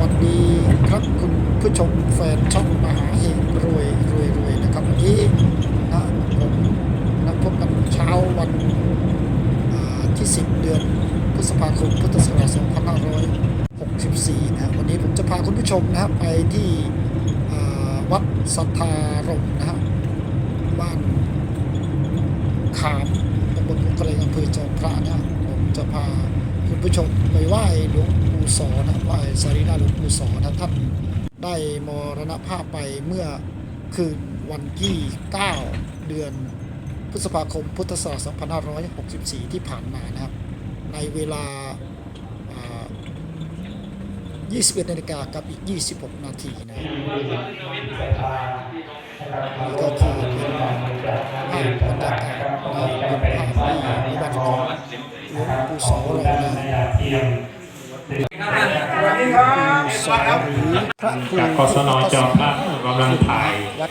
วัสดีครับคุณผู้ชมแฟนช่องมหาเฮงรวยรวยรวยนะครับวันนี้นะผมนัดพบกันเช้าวันที่ 10 เดือนพฤษภาคมพุทธศักราช2564นะวันนี้ผมจะพาคุณผู้ชมนะครับไปที่วัดสัทธารมนะฮะบ้านขามตำบลมุกเลอำเภอจอมพระนะผมจะพาคุณผู้ชมไปไหว้หลวง ปู่สอนะไหว้สรีระหลวงปู่สอนะท่านได้มรณภาพไปเมื่อคืนวันที่ 9 เดือนพฤษภาคมพุทธศักราช2564 ที่ผ่านมานะครับ ในเวลาอ่า21นาฬิกากับอีก 26 นาทีนะนี่ก็คือเป็นภาพบรรยากาศในเป็นภาพที่วัดของหลวงปู่โสเรานะ สอหรือพระครูจากกศนจอมพระกำลังถ่ายวัด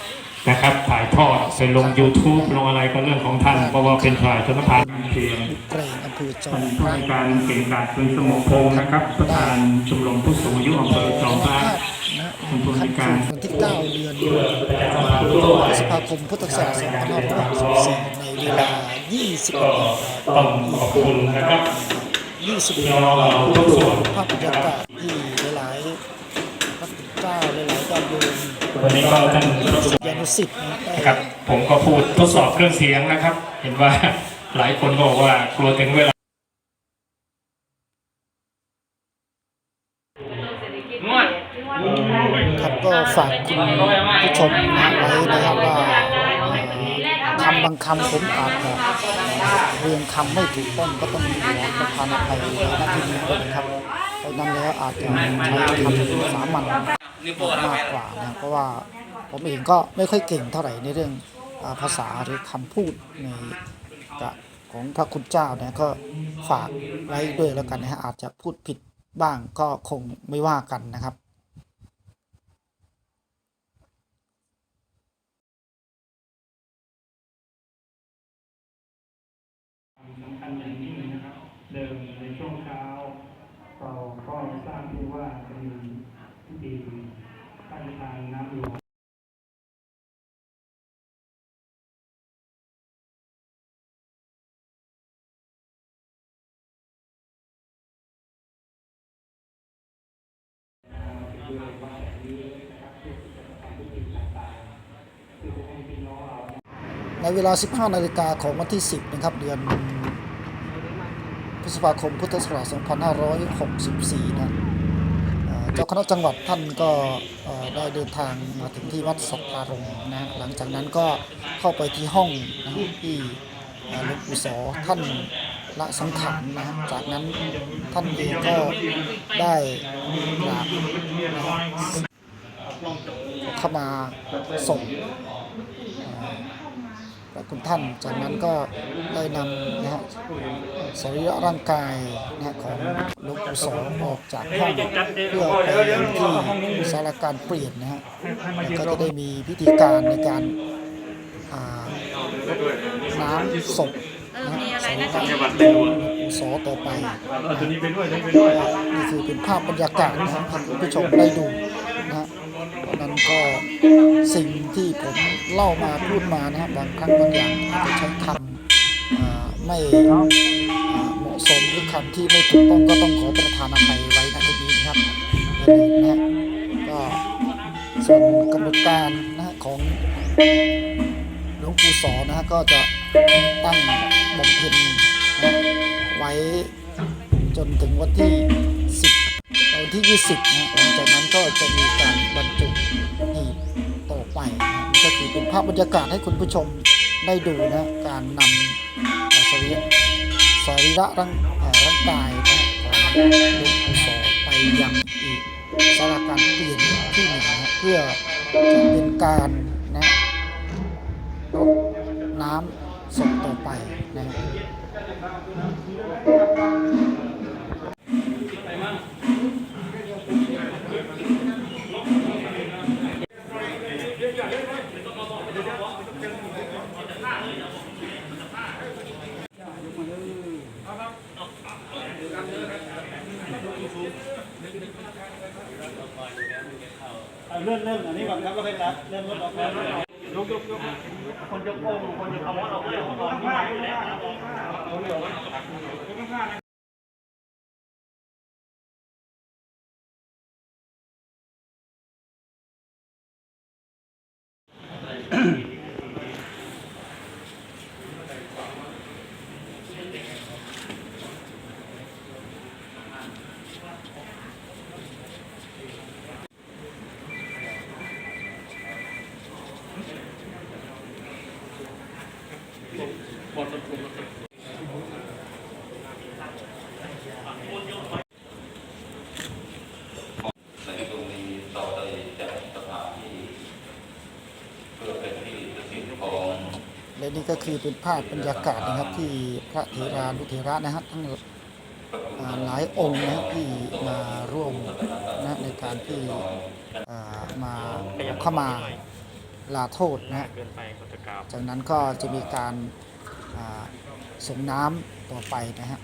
นะครับถ่ายทอดไปลง YouTube ลงอะไรก็เรื่องของท่านเพราะว่าเป็นฝ่ายชนทานเพียงเกรงอำเภอจอท่ามนพผู้ระในการเก่งกาจเป็นสมงพงศ์นะครับ ประธานชมรมผู้สูงอายุอำเภอจอมพระนะคุณผู้ในการวันที่ 9 เดือนพฤษภาคมพุทธศักราช2564ในเวลา 20ก็ต้องขอบคุณนะครับ 20น้องเราทุกส่วนภาพบรรยากาศที่หลายๆพระคุณเจ้าหลายๆญาติโยมวันนี้ก็ท่านพระสุยานุสิทธิ์นะได้นะครับ ผมก็พูดทดสอบเครื่องเสียงนะครับ เห็นว่าหลายคนก็บอกว่ากลัวถึงเวลาครับก็ฝากคุณผู้ชมนะไว้นะครับว่าคำบางคำผมอาจจะ เรียงคำไม่ถูกต้องก็ต้องขอประทานอภัยณที่นี้ด้วยนะครับเพราะนั้นแล้วอาจจะใช้คำสามัญมากกว่านะเพราะว่าผมเองก็ไม่ค่อยเก่งเท่าไหร่ในเรื่องอภาษาหรือคำพูดในของพระคุณเจ้าเนี่ยก็ฝากไว้ด้วยแล้วกันนะฮะอาจจะพูดผิดบ้างก็คงไม่ว่ากันนะครับ สำคัญอย่างยิ่งนะครับ เดิมในช่วงเช้าเราก็ทราบที่ว่าจะมีพิธีพระราชทานน้ำหลวงให้พี่น้องเรในเวลา 15 นาฬิกาของวันที่ 10 นะครับ เดือน พฤษภาคมพุทธศักราช 2564 นะเอ่อเจ้าคณะจังหวัดท่านก็เอ่อได้เดินทางมาถึงที่วัดสัทธารมนะหลังจากนั้นก็เข้าไปที่ห้องนะที่เอ่อหลวงปู่โสอท่านละสังขารนะจากนั้นท่านเองก็ได้กราบนะเข้ามาส่งพระ คุณท่าน จากนั้นก็ได้นำนะฮะสรีระร่างกายนะของหลวงปู่สออกจากห้องเพื่อไปที่สารการเปลี่ยนนะฮะก็จะได้มีพิธีการในการอาน้ำศพนะฮะสรีระหลวงปู่โสอต่อไปนี่คือเป็นภาพบรรยากาศนะครับให้คุณผู้ชมได้ดู พราะนั้นก็สิ่งที่ผมเล่ามาพูดมานะครับบางครั้งบางอย่างอาจจะใช้คำไม่เหมาะสมหรือคำที่ไม่ถูกต้องก็ต้องขอประทานอภัยไว้ณที่นี้นะครับอย่าลืมนะก็ส่วนกำหนดการนะฮะของหลวงปู่สอนนะฮะก็จะตั้งบำเพ็ญนะไว้จนถึงวันที่ 10วันที่ 20นะหลังจากนั้นก็จะมีการ เป็นภาพบรรยากาศให้คุณผู้ชมได้ดูนะการนำอ่อสรีสรีระร่างร่างกายนะของหลวงปู่โสไปยังอีกสาราการเปลี่ยนที่หนึ่งนะเพื่อจะเป็นการนะรดน้ำศพต่อไปนะเเลื่อนเลื่อนอันนี้ก่อนครับแล้วค่อยรับเลื่อนรถออกแล้วยกยกยกคนจะโกงคนจะเอาเอาเราเอาข้างหน้าข้างหน้าเอาเดี๋ยวข้าง หน้านะในตรงนี้เราได้จัดสถานที่เพื่อเป็นที่ประสิทธิ์ของและนี่ก็คือเป็นภาพบรรยากาศนะครับที่พระเถรานุเถระนะฮะทั้งหลายองค์นะครับที่มาร่วมนะในการที่มาเข้ามาลาโทษนะฮะจากนั้นก็จะมีการ ส่งน้ำต่อไปนะฮะ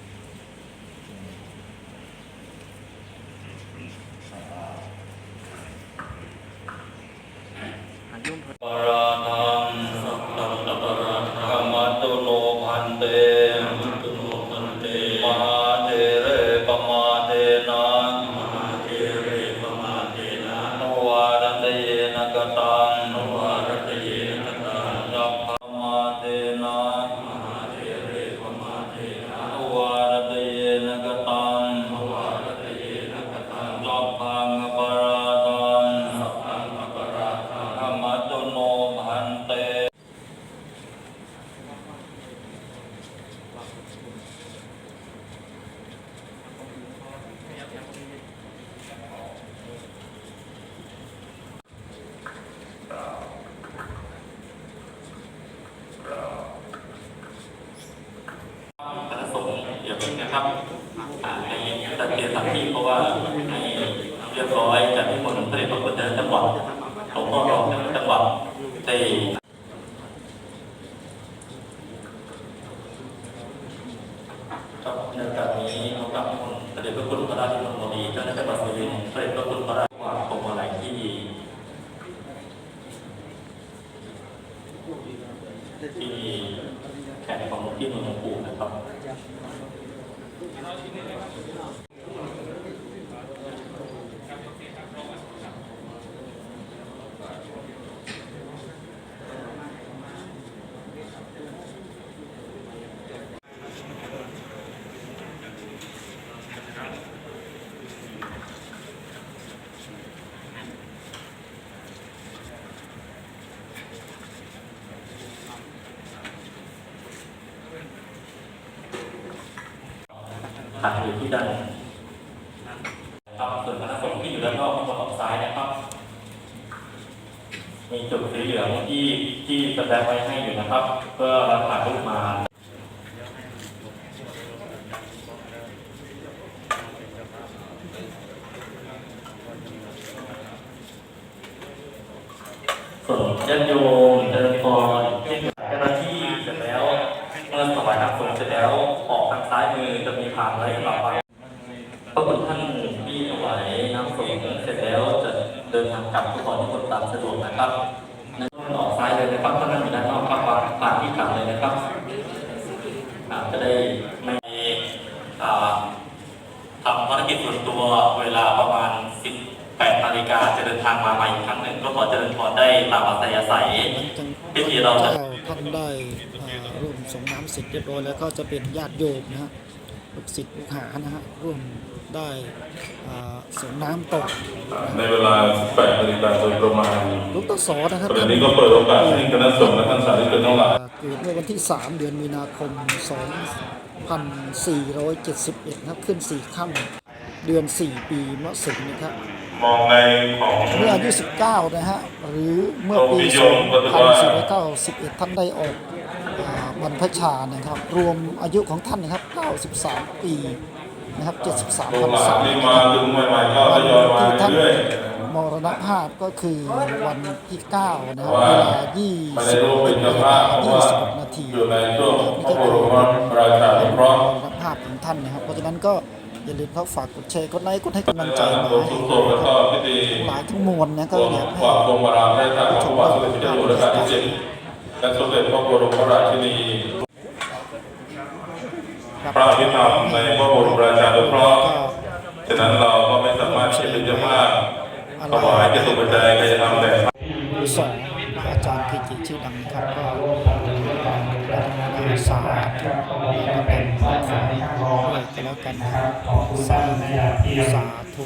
เกียรติที่เพราะว่าให้เรียบร้อยจากที่คนเสด็จพระพุทธจังหวัดหลวงพ่อรองจังหวัดได้ครับในโอกาสนี้เรากับคนเสด็จพระคุณพระราชนนทีเจ้าหน้าที่จังหวัดสุรินทร์เสด็จพระคุณพระราชวางพวงมาลัยที่ที่แขนของหลวงพี่นนทปู่นะครับ ทาง อยู่ที่ด้านครับส่วนคณะสงฆ์ที่อยู่ด้านนอกข้างบนออกซ้ายนะครับ มีจุดสีเหลืองที่ที่แสดงไว้ให้อยู่นะครับ เพื่อรับถ่ายรูปมาส่วนญาติโยมเจริญพรที่เจ้าหน้าที่เสร็จแล้วเมื่อถวายน้ำสงฆ์เสร็จแล้ว ซ้ายมือจะมีทางไว้สำหรับไปพระคุณท่านที่ถวายน้ำสงฆ์เสร็จแล้วจะเดินทางกลับทุกคนทุกคนตามสะดวกนะครับนั่นออกซ้ายเลยนะครับท่านนั่งอยู่ด้านนอกครับวางฝากที่กลับเลยนะครับอ่าจะได้ไม่อ่าทำภารกิจส่วนตัวเวลาประมาณ 18นาฬิกาจะเดินทางมาใหม่อีกครั้งหนึ่งก็ขอเจริญพรได้ตามอัธยาศัยหลังจากพิธีเราจะเจ้าท่านได้อ่า ร่วมส่งน้ำเสร็จเรียบร้อยแล้วก็จะเป็นญาติโยมนะฮะลูกศิษย์ลูกหานะฮะร่วมได้อ่าส่งน้ำต่อในเวลา18นาฬิกาโดยประมาณหลูกตาสอนะครับประเด็นนี้ก็เปิดโอกาสให้คณะสงฆ์และท่านสาธุชนทั้งหลายเกิดเมื่อวันที่ 3 เดือนมีนาคม 2471นะครับขึ้น 4 ค่ำเดือน 4 ปีมะเสงนะครับมองในของเมื่ออายุ19 นะฮะ หรือเมื่อปีโลกนิยมก็ถือว่า2491 ท่านได้ออกอ่า บรรพชานะครับ รวมอายุของท่านนะครับ 93 ปีนะครับ 73โลพรรหลาษาที่มาถึงใหม่ๆก็ทยอยมาที่ท่านเรื่อยมรณภาพก็คือวันที่ 9 นะครับว่าเวลาๆไม่ได้รู้เป็น20เจ้าภาพเพราะว่า21นาทีอยู่ในช่วงพระบรมราชานุเคราะห์มรณภาพของท่านนะครับ เพราะฉะนั้นก็อย่าลืมเข้าฝากกดแชร์กดไลค์กดให้กำลังใจทางมาหลวงให้สุโขแล้วก็พิธีมวลนะก็รวมอยากให้ความทรงบารมีได้จากพระบาทสม และสมเด็จพระบรมราชินีพระอภิธรรมในพระบรมราชานุเคราะห์ฉะนั้นเราก็ไม่สามารถที่จะเป็นเจ้าภาพถวายจะตุปัจจัยก็จะทำแต่สองอาจารย์เกจิชื่อดังครับก็รัตนาสาธุก็เป็นขอด้วยกันแล้วกันครับสาธุสาธุ